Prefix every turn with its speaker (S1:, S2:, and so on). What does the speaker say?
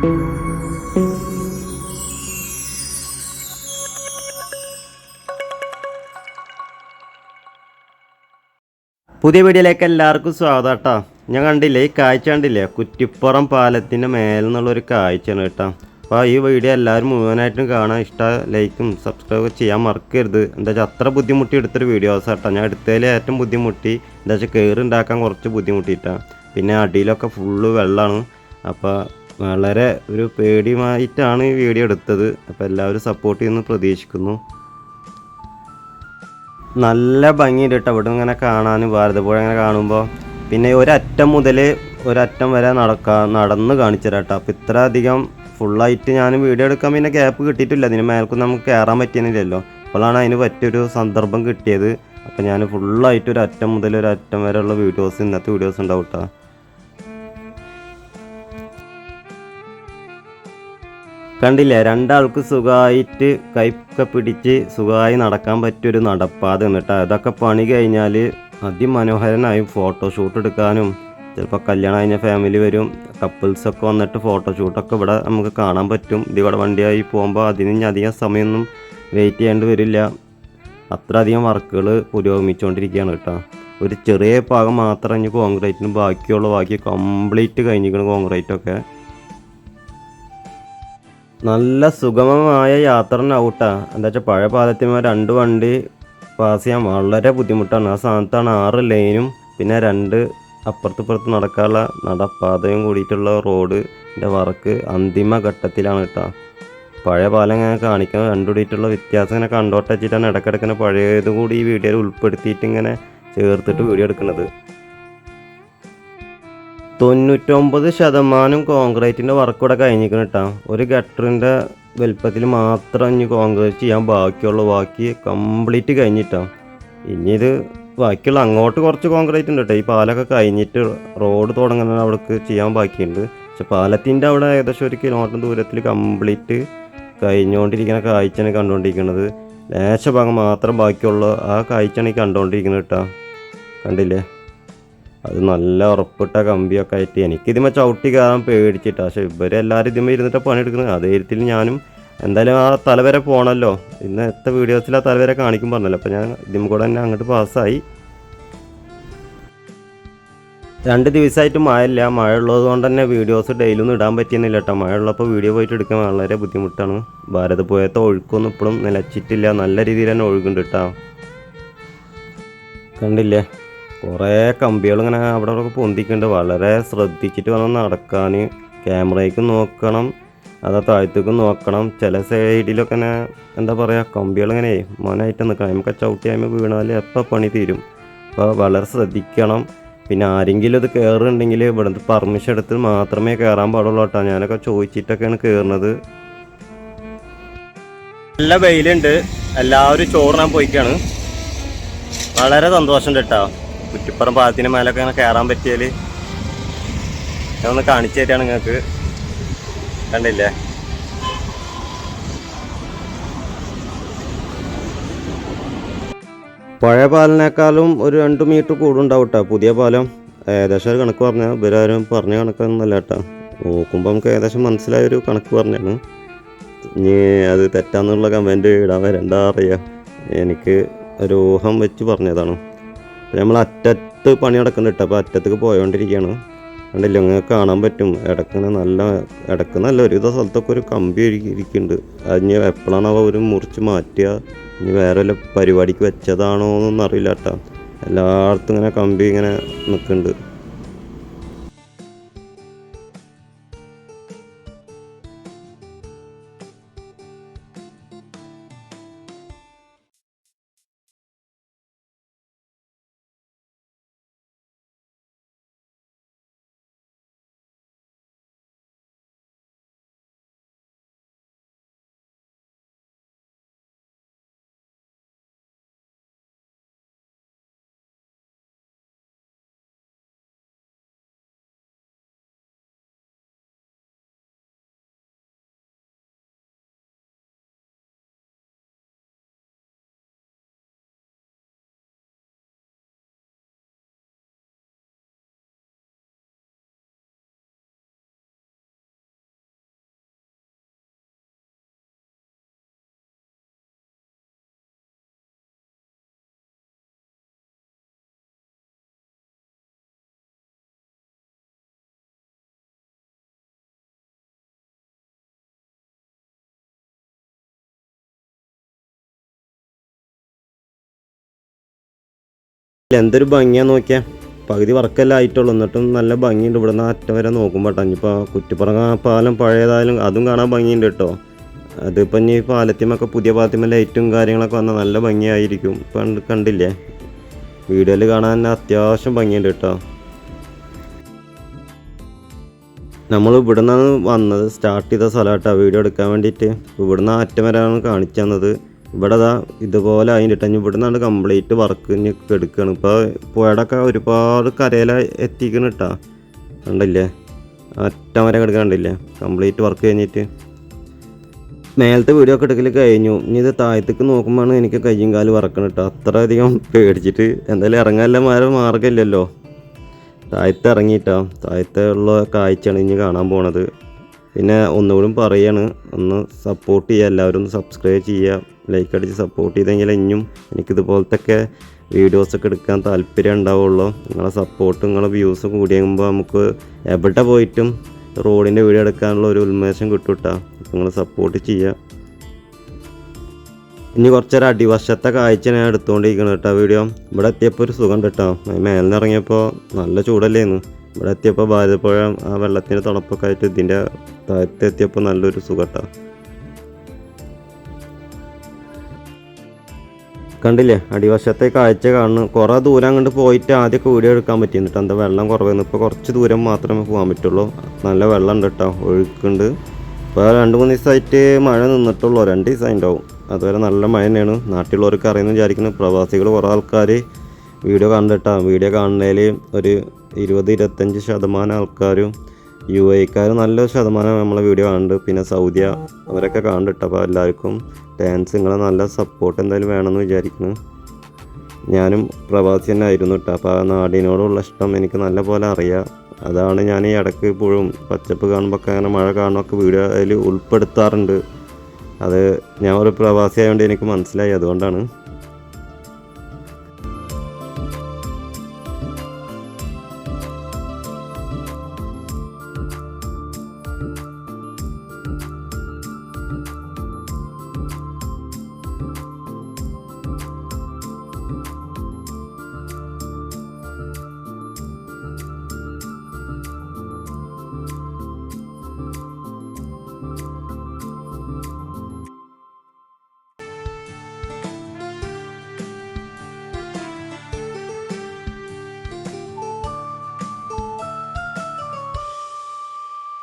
S1: പുതിയ വീഡിയോയിലേക്ക് എല്ലാവർക്കും സ്വാഗതം കേട്ടോ. ഞാൻ കണ്ടില്ലേ ഈ കാഴ്ച കണ്ടില്ലേ? കുറ്റിപ്പുറം പാലത്തിന്റെ മേലെന്നുള്ളൊരു കാഴ്ചയാണ് കേട്ടോ. അപ്പോൾ ഈ വീഡിയോ എല്ലാവരും മുഴുവനായിട്ടും കാണാൻ ഇഷ്ടം ലൈക്കും സബ്സ്ക്രൈബ് ചെയ്യാൻ മറക്കരുത്. എന്താ വെച്ചാൽ അത്ര ബുദ്ധിമുട്ടി എടുത്തൊരു വീഡിയോസ് കേട്ടോ. ഞാൻ എടുത്തതിൽ ഏറ്റവും ബുദ്ധിമുട്ടി എന്താ വെച്ചാൽ കയറി ഉണ്ടാക്കാൻ കുറച്ച് ബുദ്ധിമുട്ടിയിട്ടാണ്. പിന്നെ അടിയിലൊക്കെ ഫുള്ള് വെള്ളമാണ്. അപ്പോൾ വളരെ ഒരു പേടിയുമായിട്ടാണ് ഈ വീഡിയോ എടുത്തത്. അപ്പോൾ എല്ലാവരും സപ്പോർട്ട് ചെയ്യുന്നു പ്രതീക്ഷിക്കുന്നു. നല്ല ഭംഗിയുണ്ട് കേട്ടോ. ഇങ്ങനെ കാണാൻ ഭാരതപ്പുഴ ഇങ്ങനെ കാണുമ്പോൾ പിന്നെ ഒരറ്റം മുതൽ ഒരറ്റം വരെ നടക്കാൻ നടന്ന് കാണിച്ചു തരാം കേട്ടോ. അപ്പോൾ ഇത്ര അധികം ഫുള്ളായിട്ട് ഞാൻ വീഡിയോ എടുക്കാൻ പിന്നെ ഗ്യാപ്പ് കിട്ടിയിട്ടില്ല. അതിന് മേൽക്കും നമുക്ക് കയറാൻ പറ്റിയെന്നില്ലല്ലോ അപ്പോഴാണ് അതിന് പറ്റിയൊരു സന്ദർഭം കിട്ടിയത്. അപ്പോൾ ഞാൻ ഫുള്ളായിട്ട് ഒരു അറ്റം മുതൽ ഒരു അറ്റം വരെയുള്ള വീഡിയോസ് ഇന്നത്തെ വീഡിയോസ് ഉണ്ടാവും കേട്ടോ. കണ്ടില്ലേ? രണ്ടാൾക്ക് സുഖമായിട്ട് കൈക്കെ പിടിച്ച് സുഖമായി നടക്കാൻ പറ്റിയൊരു നടപ്പാത എന്നിട്ടാ. അതൊക്കെ പണി കഴിഞ്ഞാൽ അതിമനോഹരനായും ഫോട്ടോഷൂട്ട് എടുക്കാനും ചിലപ്പോൾ കല്യാണം കഴിഞ്ഞ ഫാമിലി വരും കപ്പിൾസൊക്കെ വന്നിട്ട് ഫോട്ടോഷൂട്ടൊക്കെ ഇവിടെ നമുക്ക് കാണാൻ പറ്റും. ഇതിവിടെ വണ്ടിയായി പോകുമ്പോൾ അതിന് അധികം സമയമൊന്നും വെയിറ്റ് ചെയ്യേണ്ടി വരില്ല. അത്ര അധികം വർക്കുകൾ പുരോഗമിച്ചുകൊണ്ടിരിക്കുകയാണ് കേട്ടോ. ഒരു ചെറിയ ഭാഗം മാത്രം ഇനി കോൺക്രീറ്റിന് ബാക്കിയുള്ള ബാക്കി കംപ്ലീറ്റ് കഴിഞ്ഞിരിക്കണം കോൺക്രീറ്റൊക്കെ നല്ല സുഗമമായ യാത്ര ഔട്ടാ എന്താ വെച്ചാൽ പഴയ പാലത്തിന്മേ രണ്ട് വണ്ടി പാസ് ചെയ്യാൻ വളരെ ബുദ്ധിമുട്ടാണ്. ആ സ്ഥാനത്താണ് ആറ് ലൈനും പിന്നെ രണ്ട് അപ്പുറത്ത് ഇപ്പുറത്ത് നടക്കാനുള്ള നടപ്പാതയും കൂടിയിട്ടുള്ള റോഡിന്റെ വർക്ക് അന്തിമ ഘട്ടത്തിലാണ് കേട്ടോ. പഴയ പാലം ഇങ്ങനെ കാണിക്കുന്നത് കണ്ടുപിടിയിട്ടുള്ള വ്യത്യാസം ഇങ്ങനെ കണ്ടോട്ടച്ചിട്ടാണ് ഇടയ്ക്കിടയ്ക്ക് പഴയത് കൂടി ഈ വീഡിയോയിൽ ഉൾപ്പെടുത്തിയിട്ട് ഇങ്ങനെ ചേർത്തിട്ട് വീഡിയോ എടുക്കുന്നത്. തൊണ്ണൂറ്റൊമ്പത് ശതമാനം കോൺക്രീറ്റിന്റെ വർക്ക് ഇവിടെ കഴിഞ്ഞിരിക്കണം കേട്ടോ ഒരു ഗട്ടറിന്റെ വലുപ്പത്തിൽ മാത്രം ഇനി കോൺക്രീറ്റ് ചെയ്യാൻ ബാക്കിയുള്ള ബാക്കി കംപ്ലീറ്റ് കഴിഞ്ഞിട്ടോ. ഇനി ഇത് ബാക്കിയുള്ള അങ്ങോട്ട് കുറച്ച് കോൺക്രീറ്റ് ഉണ്ട് കേട്ടോ ഈ പാലൊക്കെ കഴിഞ്ഞിട്ട് റോഡ് തുടങ്ങുന്ന അവിടേക്ക് ചെയ്യാൻ ബാക്കിയുണ്ട്. പക്ഷെ പാലത്തിന്റെ അവിടെ ഏകദേശം ഒരു കിലോമീറ്റർ ദൂരത്തിൽ കംപ്ലീറ്റ് കഴിഞ്ഞുകൊണ്ടിരിക്കുന്ന കാഴ്ചയാണ് കണ്ടുകൊണ്ടിരിക്കുന്നത്. ലേശ ഭാഗം മാത്രം ബാക്കിയുള്ള ആ കാഴ്ചയാണ് ഈ കണ്ടുകൊണ്ടിരിക്കുന്നത് കേട്ടോ കണ്ടില്ലേ? അത് നല്ല ഉറപ്പിട്ട കമ്പിയൊക്കെ ആയിട്ട് എനിക്കിതിമേ ചവിട്ടി കയറാൻ പേടിച്ചിട്ട്. പക്ഷേ ഇവരെല്ലാവരും ഇതിമേ ഇരുന്നിട്ട് പണിയെടുക്കുന്നത്. അതേ രീതിയിൽ ഞാനും എന്തായാലും ആ തലവരെ പോകണമല്ലോ ഇന്നത്തെ വീഡിയോസിൽ ആ തലവരെ കാണിക്കും പറഞ്ഞല്ലോ. അപ്പോൾ ഞാൻ ഇതിം കൂടെ തന്നെ അങ്ങോട്ട് പാസ്സായി. രണ്ട് ദിവസമായിട്ട് മഴയില്ല. മഴ ഉള്ളത് കൊണ്ട് തന്നെ വീഡിയോസ് ഡെയിലി ഒന്നും ഇടാൻ പറ്റിയെന്നില്ല കേട്ടോ. മഴ ഉള്ളപ്പോൾ വീഡിയോ പോയിട്ട് എടുക്കാൻ വളരെ ബുദ്ധിമുട്ടാണ്. ഭാരത് പോയത്തെ ഒഴുക്കൊന്നും ഇപ്പോഴും നിലച്ചിട്ടില്ല. നല്ല രീതിയിൽ തന്നെ ഒഴുകുന്നുണ്ട് കേട്ടോ. കണ്ടില്ലേ? കുറേ കമ്പികൾ ഇങ്ങനെ അവിടെ അവിടെ പൊന്തിക്കുന്നുണ്ട്. വളരെ ശ്രദ്ധിച്ചിട്ട് വേണം നടക്കാൻ. ക്യാമറയ്ക്ക് നോക്കണം. അതാ താഴത്തേക്ക് നോക്കണം. ചില സൈഡിലൊക്കെ ഇങ്ങനെ എന്താ പറയുക കമ്പികൾ ഇങ്ങനെ മോനായിട്ട് നിൽക്കണം. നമുക്ക് ചവിട്ടി ആകുമ്പോൾ വീണാൽ എപ്പോൾ പണി തീരും? അപ്പോൾ വളരെ ശ്രദ്ധിക്കണം. പിന്നെ ആരെങ്കിലും ഇത് കയറുന്നുണ്ടെങ്കിൽ ഇവിടുന്ന് പെർമിഷൻ എടുത്ത് മാത്രമേ കയറാൻ പാടുള്ളൂ കേട്ടോ. ഞാനൊക്കെ ചോദിച്ചിട്ടൊക്കെയാണ് കയറുന്നത് നല്ല വെയിലുണ്ട്. എല്ലാവരും ചോറിനാൻ പോയിക്കാണ്. വളരെ സന്തോഷമുണ്ട് കേട്ടോ. കുറ്റിപ്പുറം പാലത്തിന് മേലൊക്കെ ഇങ്ങനെ കയറാൻ പറ്റിയാൽ ഞാൻ ഒന്ന് കാണിച്ചു തരാണ് നിങ്ങൾക്ക് കണ്ടില്ലേ? പഴയ പാലിനേക്കാളും ഒരു രണ്ട് മീറ്റർ കൂടുണ്ടാവും കേട്ടോ പുതിയ പാലം ഏകദേശം ഒരു കണക്ക് പറഞ്ഞാൽ ഇവരാരും പറഞ്ഞ കണക്കൊന്നുമല്ല കേട്ടോ നോക്കുമ്പോൾ നമുക്ക് ഏകദേശം മനസ്സിലായ ഒരു കണക്ക് പറഞ്ഞാണ്. ഇനി അത് തെറ്റാന്നുള്ള കമന്റ് ഇടാൻ വരണ്ട അറിയാം. എനിക്ക് ഒരു ഊഹം വെച്ച് പറഞ്ഞതാണ്. നമ്മൾ അറ്റത്ത് പണി നടക്കുന്നുണ്ട് അപ്പോൾ അറ്റത്തേക്ക് പോയോണ്ടിരിക്കുകയാണ്. കണ്ടില്ല അങ്ങനെ കാണാൻ പറ്റും. ഇടക്കുന്ന നല്ല ഇടയ്ക്ക് നല്ല ഒരുവിധ സ്ഥലത്തൊക്കെ ഒരു കമ്പി ഇരിക്കുന്നുണ്ട്. അത് ഇനി എപ്പോഴാണ് അവ ഒരു മുറിച്ച് മാറ്റുക? ഇനി വേറെ വല്ല പരിപാടിക്ക് വെച്ചതാണോ എന്നൊന്നും അറിയില്ല കേട്ടോ. എല്ലായിടത്തും ഇങ്ങനെ കമ്പി ഇങ്ങനെ നിൽക്കുന്നുണ്ട്. എന്തൊരു ഭംഗിയാ നോക്കിയാ. പകുതി വർക്കെല്ലാം ആയിട്ടുള്ളൂ. എന്നിട്ടും നല്ല ഭംഗിയുണ്ട്. ഇവിടെ നിന്ന് അറ്റം വരെ നോക്കുമ്പോൾ ഇനിയിപ്പോൾ കുറ്റിപ്പുറം പാലം പഴയതായാലും അതും കാണാൻ ഭംഗിയുണ്ട് കേട്ടോ അതിപ്പോൾ ഇനി പാലത്തിമൊക്കെ പുതിയ പാലത്തിമ ലൈറ്റും കാര്യങ്ങളൊക്കെ വന്നാൽ നല്ല ഭംഗിയായിരിക്കും. ഇപ്പം കണ്ടില്ലേ? വീഡിയോയിൽ കാണാൻ അത്യാവശ്യം ഭംഗിയുണ്ട് കേട്ടോ നമ്മൾ ഇവിടെ നിന്നാണ് വന്നത്. സ്റ്റാർട്ട് ചെയ്ത സ്ഥലമായിട്ടാണ് വീഡിയോ എടുക്കാൻ വേണ്ടിയിട്ട്. ഇവിടുന്ന് അറ്റം വരെയാണ് കാണിച്ചു തന്നത്. ഇവിടെ അതാ ഇതുപോലെ അതിന്റെ ഇനി ഇവിടെ കംപ്ലീറ്റ് വർക്ക് ഇനി എടുക്കുകയാണ് ഇപ്പോൾ പുഴയുടെ ഒരുപാട് കരയില എത്തിക്കണം കേട്ടോ കണ്ടില്ലേ? അറ്റം വരെ കിടക്കാൻ കണ്ടില്ലേ? കംപ്ലീറ്റ് വർക്ക് കഴിഞ്ഞിട്ട്. മേലത്തെ വീഡിയോ ഒക്കെ എടുക്കൽ കഴിഞ്ഞു. ഇനി ഇത് താഴത്തേക്ക് നോക്കുമ്പോഴാണ് എനിക്ക് കയ്യും കാലും വറക്കണം കേട്ടോ അത്രയധികം പേടിച്ചിട്ട് എന്തായാലും ഇറങ്ങാനുള്ള മാര മാർഗമില്ലല്ലോ. താഴത്ത് ഇറങ്ങിയിട്ടാ. താഴത്തെ ഉള്ള കാഴ്ചയാണ് ഇനി കാണാൻ പോണത്. പിന്നെ ഒന്നുകൂടി പറയാണ്. ഒന്ന് സപ്പോർട്ട് ചെയ്യുക എല്ലാവരും ഒന്ന് സബ്സ്ക്രൈബ് ചെയ്യുക ലൈക്ക് അടിച്ച് സപ്പോർട്ട് ചെയ്തെങ്കിൽ ഇനിയും എനിക്കിതുപോലത്തെ ഒക്കെ വീഡിയോസൊക്കെ എടുക്കാൻ താല്പര്യം ഉണ്ടാവുള്ളൂ. നിങ്ങളെ സപ്പോർട്ടും നിങ്ങളെ വ്യൂസും കൂടിയാകുമ്പോൾ നമുക്ക് എവിടെ പോയിട്ടും റോഡിന്റെ വീഡിയോ എടുക്കാനുള്ള ഒരു ഉന്മേഷം കിട്ടും കേട്ടോ നിങ്ങൾ സപ്പോർട്ട് ചെയ്യുക. ഇനി കുറച്ചൊരു അടിവശത്തെ കാഴ്ച ഞാൻ എടുത്തുകൊണ്ടിരിക്കണം കേട്ടോ വീഡിയോ. ഇവിടെ എത്തിയപ്പോൾ ഒരു സുഖം കേട്ടോ മേലിന്ന് ഇറങ്ങിയപ്പോൾ നല്ല ചൂടല്ലേന്ന്. ഇവിടെ എത്തിയപ്പോൾ ഭാരതപ്പുഴ ആ വെള്ളത്തിന്റെ തണുപ്പൊക്കെ ആയിട്ട് ഇതിന്റെ താഴത്ത് എത്തിയപ്പോൾ നല്ലൊരു സുഖട്ട. കണ്ടില്ലേ? അടിവശത്തെ കാഴ്ച കാണുന്നു. കുറേ ദൂരം അങ്ങോട്ട് പോയിട്ട് ആദ്യമൊക്കെ വീഡിയോ എടുക്കാൻ പറ്റി എന്നിട്ട് എന്താ വെള്ളം കുറവായിരുന്നു ഇപ്പോൾ കുറച്ച് ദൂരം മാത്രമേ പോകാൻ പറ്റുള്ളൂ. നല്ല വെള്ളം ഉണ്ട് കേട്ടോ. ഒഴുക്കുണ്ട്. ഇപ്പോൾ രണ്ട് മൂന്ന് ദിവസമായിട്ട് മഴ നിന്നിട്ടുള്ളൂ. രണ്ട് ദിവസം ഉണ്ടാവും. അതുവരെ നല്ല മഴ തന്നെയാണ്. നാട്ടിലുള്ളവർക്ക് അറിയുന്നു വിചാരിക്കുന്നു. പ്രവാസികൾ കുറേ ആൾക്കാർ വീഡിയോ കണ്ടിട്ടാണ്. വീഡിയോ കാണുന്നതിൽ ഒരു ഇരുപത് ഇരുപത്തഞ്ച് ശതമാനം ആൾക്കാരും യു എക്കാർ നല്ല ശതമാനം നമ്മളെ വീഡിയോ കാണുന്നുണ്ട്. പിന്നെ സൗദിയ അവരൊക്കെ കാണുന്നുണ്ട് അപ്പോൾ എല്ലാവർക്കും ഡാൻസ് നിങ്ങളെ നല്ല സപ്പോർട്ട് എന്തായാലും വേണമെന്ന് വിചാരിക്കുന്നു. ഞാനും പ്രവാസി തന്നെ ആയിരുന്നു കേട്ടോ. അപ്പോൾ ആ നാടിനോടുള്ള ഇഷ്ടം എനിക്ക് നല്ല പോലെ അറിയാം. അതാണ് ഞാൻ ഈ ഇടയ്ക്ക് ഇപ്പോഴും പച്ചപ്പ് കാണുമ്പോൾ ഒക്കെ അങ്ങനെ മഴ കാണുമ്പോൾ വീഡിയോ അതിൽ ഉൾപ്പെടുത്താറുണ്ട്. അത് ഞാൻ ഒരു പ്രവാസി ആയതുകൊണ്ട് എനിക്ക് മനസ്സിലായി. അതുകൊണ്ടാണ്.